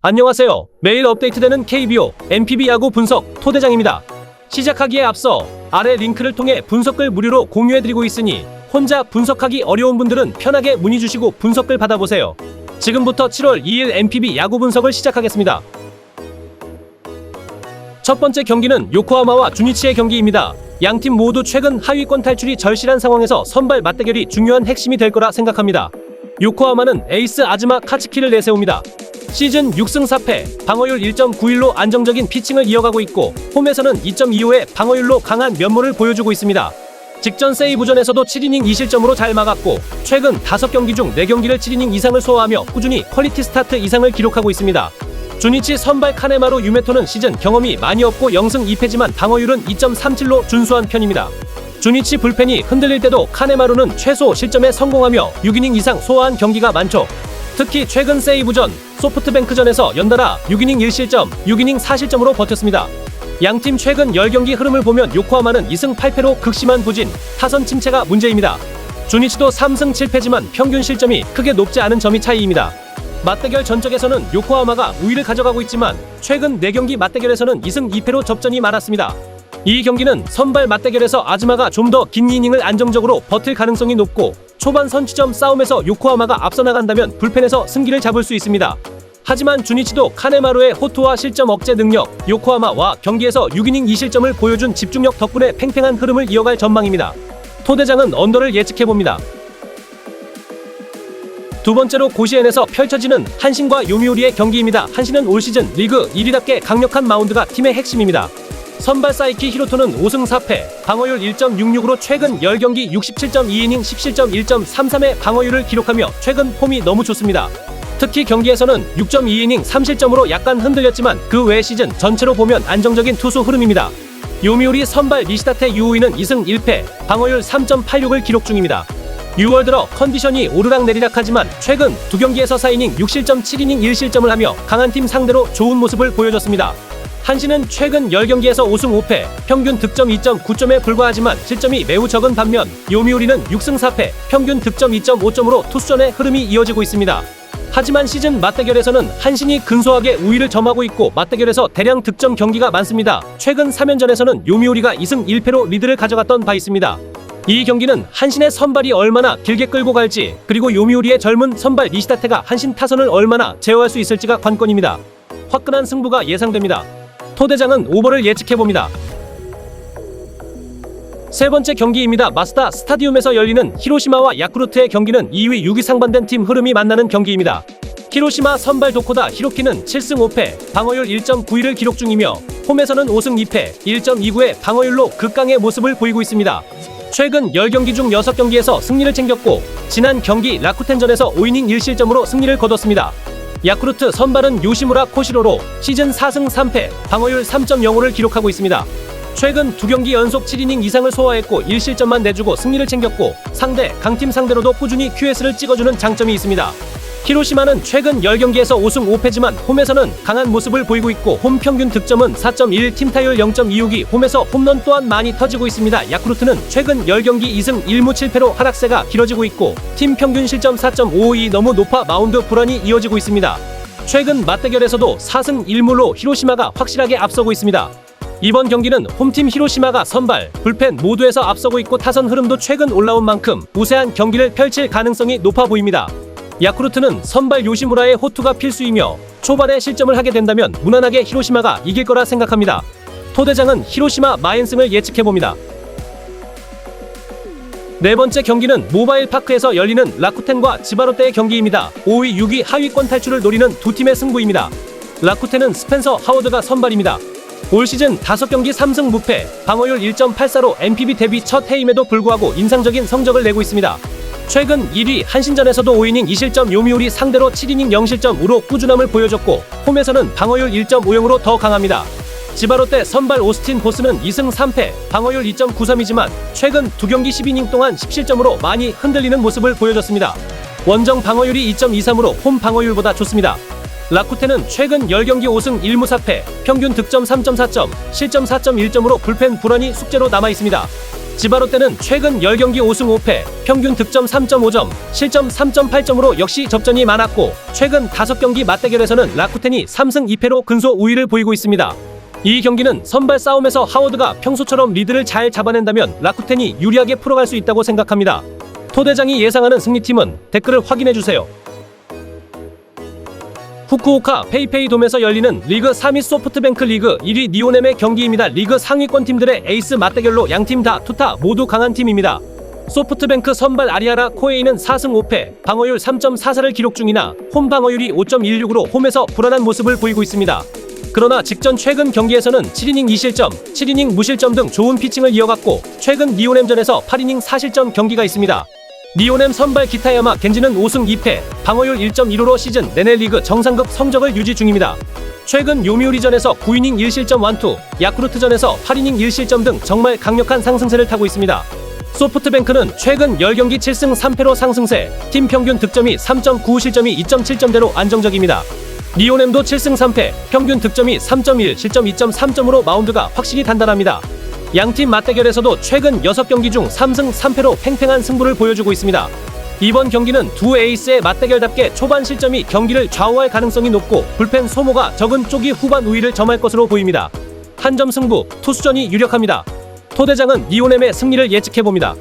안녕하세요. 매일 업데이트되는 KBO NPB 야구 분석 토대장입니다. 시작하기에 앞서 아래 링크를 통해 분석글 무료로 공유해드리고 있으니 혼자 분석하기 어려운 분들은 편하게 문의 주시고 분석글 받아보세요. 지금부터 7월 2일 NPB 야구 분석을 시작하겠습니다. 첫 번째 경기는 요코하마와 주니치의 경기입니다. 양 팀 모두 최근 하위권 탈출이 절실한 상황에서 선발 맞대결이 중요한 핵심이 될 거라 생각합니다. 요코하마는 에이스 아즈마 카츠키를 내세웁니다. 시즌 6승 4패, 방어율 1.91로 안정적인 피칭을 이어가고 있고 홈에서는 2.25의 방어율로 강한 면모를 보여주고 있습니다. 직전 세이브전에서도 7이닝 2실점으로 잘 막았고 최근 5경기 중 4경기를 7이닝 이상을 소화하며 꾸준히 퀄리티 스타트 이상을 기록하고 있습니다. 주니치 선발 카네마루 유메토는 시즌 경험이 많이 없고 0승 2패지만 방어율은 2.37로 준수한 편입니다. 주니치 불펜이 흔들릴 때도 카네마루는 최소 실점에 성공하며 6이닝 이상 소화한 경기가 많죠. 특히 최근 세이브전, 소프트뱅크전에서 연달아 6이닝 1실점, 6이닝 4실점으로 버텼습니다. 양팀 최근 10경기 흐름을 보면 요코하마는 2승 8패로 극심한 부진, 타선 침체가 문제입니다. 주니치도 3승 7패지만 평균 실점이 크게 높지 않은 점이 차이입니다. 맞대결 전적에서는 요코하마가 우위를 가져가고 있지만 최근 4경기 맞대결에서는 2승 2패로 접전이 많았습니다. 이 경기는 선발 맞대결에서 아즈마가 좀 더 긴 이닝을 안정적으로 버틸 가능성이 높고 초반 선취점 싸움에서 요코하마가 앞서 나간다면 불펜에서 승기를 잡을 수 있습니다. 하지만 주니치도 카네마루의 호투와 실점 억제 능력, 요코하마와 경기에서 6이닝 2실점을 보여준 집중력 덕분에 팽팽한 흐름을 이어갈 전망입니다. 토대장은 언더를 예측해봅니다. 두 번째로 고시엔에서 펼쳐지는 한신과 요미우리의 경기입니다. 한신은 올 시즌 리그 1위답게 강력한 마운드가 팀의 핵심입니다. 선발 사이키 히로토는 5승 4패, 방어율 1.66으로 최근 10경기 67.2이닝 10실점 1.33의 방어율을 기록하며 최근 폼이 너무 좋습니다. 특히 경기에서는 6.2이닝 3실점으로 약간 흔들렸지만 그 외 시즌 전체로 보면 안정적인 투수 흐름입니다. 요미우리 선발 니시다테 유우이는 2승 1패, 방어율 3.86을 기록 중입니다. 6월 들어 컨디션이 오르락내리락하지만 최근 두 경기에서 4이닝 6실점 7이닝 1실점을 하며 강한 팀 상대로 좋은 모습을 보여줬습니다. 한신은 최근 10경기에서 5승 5패, 평균 득점 2.9점에 불과하지만 실점이 매우 적은 반면 요미우리는 6승 4패, 평균 득점 2.5점으로 투수전의 흐름이 이어지고 있습니다. 하지만 시즌 맞대결에서는 한신이 근소하게 우위를 점하고 있고 맞대결에서 대량 득점 경기가 많습니다. 최근 3연전에서는 요미우리가 2승 1패로 리드를 가져갔던 바 있습니다. 이 경기는 한신의 선발이 얼마나 길게 끌고 갈지 그리고 요미우리의 젊은 선발 니시다테가 한신 타선을 얼마나 제어할 수 있을지가 관건입니다. 화끈한 승부가 예상됩니다. 토대장은 오버를 예측해봅니다. 세 번째 경기입니다. 마스다 스타디움에서 열리는 히로시마와 야쿠르트의 경기는 2위 6위 상반된 팀 흐름이 만나는 경기입니다. 히로시마 선발 도코다 히로키는 7승 5패, 방어율 1.91을 기록 중이며 홈에서는 5승 2패, 1.29의 방어율로 극강의 모습을 보이고 있습니다. 최근 10경기 중 6경기에서 승리를 챙겼고 지난 경기 라쿠텐전에서 5이닝 1실점으로 승리를 거뒀습니다. 야쿠르트 선발은 요시무라 코시로로 시즌 4승 3패, 방어율 3.05를 기록하고 있습니다. 최근 두 경기 연속 7이닝 이상을 소화했고 1실점만 내주고 승리를 챙겼고 상대 강팀 상대로도 꾸준히 QS를 찍어주는 장점이 있습니다. 히로시마는 최근 10경기에서 5승 5패지만 홈에서는 강한 모습을 보이고 있고 홈 평균 득점은 4.1, 팀 타율 0.26이 홈에서 홈런 또한 많이 터지고 있습니다. 야쿠르트는 최근 10경기 2승 1무 7패로 하락세가 길어지고 있고 팀 평균 실점 4.52 너무 높아 마운드 불안이 이어지고 있습니다. 최근 맞대결에서도 4승 1무로 히로시마가 확실하게 앞서고 있습니다. 이번 경기는 홈팀 히로시마가 선발, 불펜 모두에서 앞서고 있고 타선 흐름도 최근 올라온 만큼 우세한 경기를 펼칠 가능성이 높아 보입니다. 야쿠르트는 선발 요시무라의 호투가 필수이며 초반에 실점을 하게 된다면 무난하게 히로시마가 이길 거라 생각합니다. 토대장은 히로시마 마엔승을 예측해봅니다. 네 번째 경기는 모바일 파크에서 열리는 라쿠텐과 지바롯데의 경기입니다. 5위, 6위 하위권 탈출을 노리는 두 팀의 승부입니다. 라쿠텐은 스펜서 하워드가 선발입니다. 올 시즌 5경기 3승 무패, 방어율 1.84로 NPB 데뷔 첫 해임에도 불구하고 인상적인 성적을 내고 있습니다. 최근 1위 한신전에서도 5이닝 2실점 요미우리 상대로 7이닝 0실점으로 꾸준함을 보여줬고 홈에서는 방어율 1.50으로 더 강합니다. 지바롯데 선발 오스틴 보스는 2승 3패, 방어율 2.93이지만 최근 두 경기 12이닝 동안 10실점으로 많이 흔들리는 모습을 보여줬습니다. 원정 방어율이 2.23으로 홈 방어율보다 좋습니다. 라쿠테는 최근 10경기 5승 1무 4패, 평균 득점 3.4점, 실점 4.1점으로 불펜 불안이 숙제로 남아 있습니다. 지바로 때는 최근 10경기 5승 5패, 평균 득점 3.5점, 실점 3.8점으로 역시 접전이 많았고 최근 5경기 맞대결에서는 라쿠텐이 3승 2패로 근소 우위를 보이고 있습니다. 이 경기는 선발 싸움에서 하워드가 평소처럼 리드를 잘 잡아낸다면 라쿠텐이 유리하게 풀어갈 수 있다고 생각합니다. 토대장이 예상하는 승리팀은 댓글을 확인해주세요. 후쿠오카 페이페이 돔에서 열리는 리그 3위 소프트뱅크 리그 1위 니오넴의 경기입니다. 리그 상위권 팀들의 에이스 맞대결로 양팀 다 투타 모두 강한 팀입니다. 소프트뱅크 선발 아리아라 코에이는 4승 5패, 방어율 3.44를 기록 중이나 홈 방어율이 5.16으로 홈에서 불안한 모습을 보이고 있습니다. 그러나 직전 최근 경기에서는 7이닝 2실점, 7이닝 무실점 등 좋은 피칭을 이어갔고 최근 니오넴전에서 8이닝 4실점 경기가 있습니다. 니오넴 선발 기타 야마 겐지는 5승 2패, 방어율 1.15로 시즌 내내 리그 정상급 성적을 유지 중입니다. 최근 요미우리전에서 9이닝 1실점 완투, 야쿠르트전에서 8이닝 1실점 등 정말 강력한 상승세를 타고 있습니다. 소프트뱅크는 최근 10경기 7승 3패로 상승세, 팀 평균 득점이 3.95실점이 2.7점대로 안정적입니다. 니오넴도 7승 3패, 평균 득점이 3.1, 실점 2.3점으로 마운드가 확실히 단단합니다. 양팀 맞대결에서도 최근 6경기 중 3승 3패로 팽팽한 승부를 보여주고 있습니다. 이번 경기는 두 에이스의 맞대결답게 초반 실점이 경기를 좌우할 가능성이 높고 불펜 소모가 적은 쪽이 후반 우위를 점할 것으로 보입니다. 한 점 승부, 투수전이 유력합니다. 토대장은 니오넴의 승리를 예측해봅니다.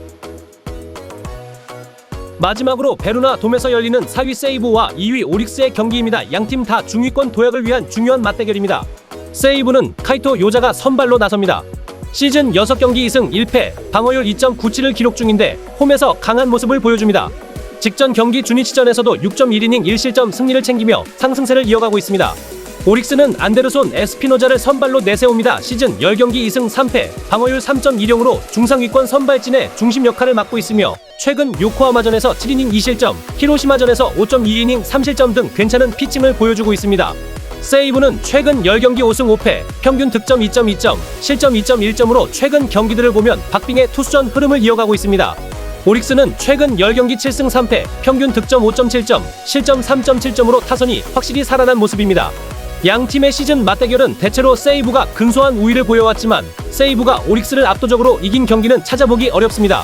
마지막으로 베루나 돔에서 열리는 4위 세이브와 2위 오릭스의 경기입니다. 양팀 다 중위권 도약을 위한 중요한 맞대결입니다. 세이브는 카이토 요자가 선발로 나섭니다. 시즌 6경기 2승 1패, 방어율 2.97을 기록 중인데 홈에서 강한 모습을 보여줍니다. 직전 경기 주니치전에서도 6.1이닝 1실점 승리를 챙기며 상승세를 이어가고 있습니다. 오릭스는 안데르손 에스피노자를 선발로 내세웁니다. 시즌 10경기 2승 3패, 방어율 3.20으로 중상위권 선발진의 중심 역할을 맡고 있으며 최근 요코하마전에서 7이닝 2실점, 히로시마전에서 5.2이닝 3실점 등 괜찮은 피칭을 보여주고 있습니다. 세이브는 최근 10경기 5승 5패, 평균 득점 2.2점, 실점 2.1점으로 최근 경기들을 보면 박빙의 투수전 흐름을 이어가고 있습니다. 오릭스는 최근 10경기 7승 3패, 평균 득점 5.7점, 실점 3.7점으로 타선이 확실히 살아난 모습입니다. 양 팀의 시즌 맞대결은 대체로 세이브가 근소한 우위를 보여왔지만 세이브가 오릭스를 압도적으로 이긴 경기는 찾아보기 어렵습니다.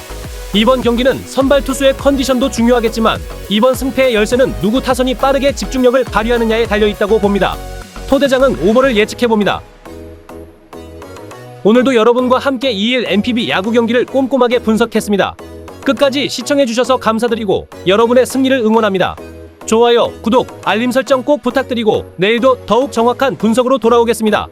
이번 경기는 선발 투수의 컨디션도 중요하겠지만 이번 승패의 열쇠는 누구 타선이 빠르게 집중력을 발휘하느냐에 달려 있다고 봅니다. 토대장은 오버를 예측해 봅니다. 오늘도 여러분과 함께 2일 NPB 야구 경기를 꼼꼼하게 분석했습니다. 끝까지 시청해 주셔서 감사드리고 여러분의 승리를 응원합니다. 좋아요, 구독, 알림 설정 꼭 부탁드리고 내일도 더욱 정확한 분석으로 돌아오겠습니다.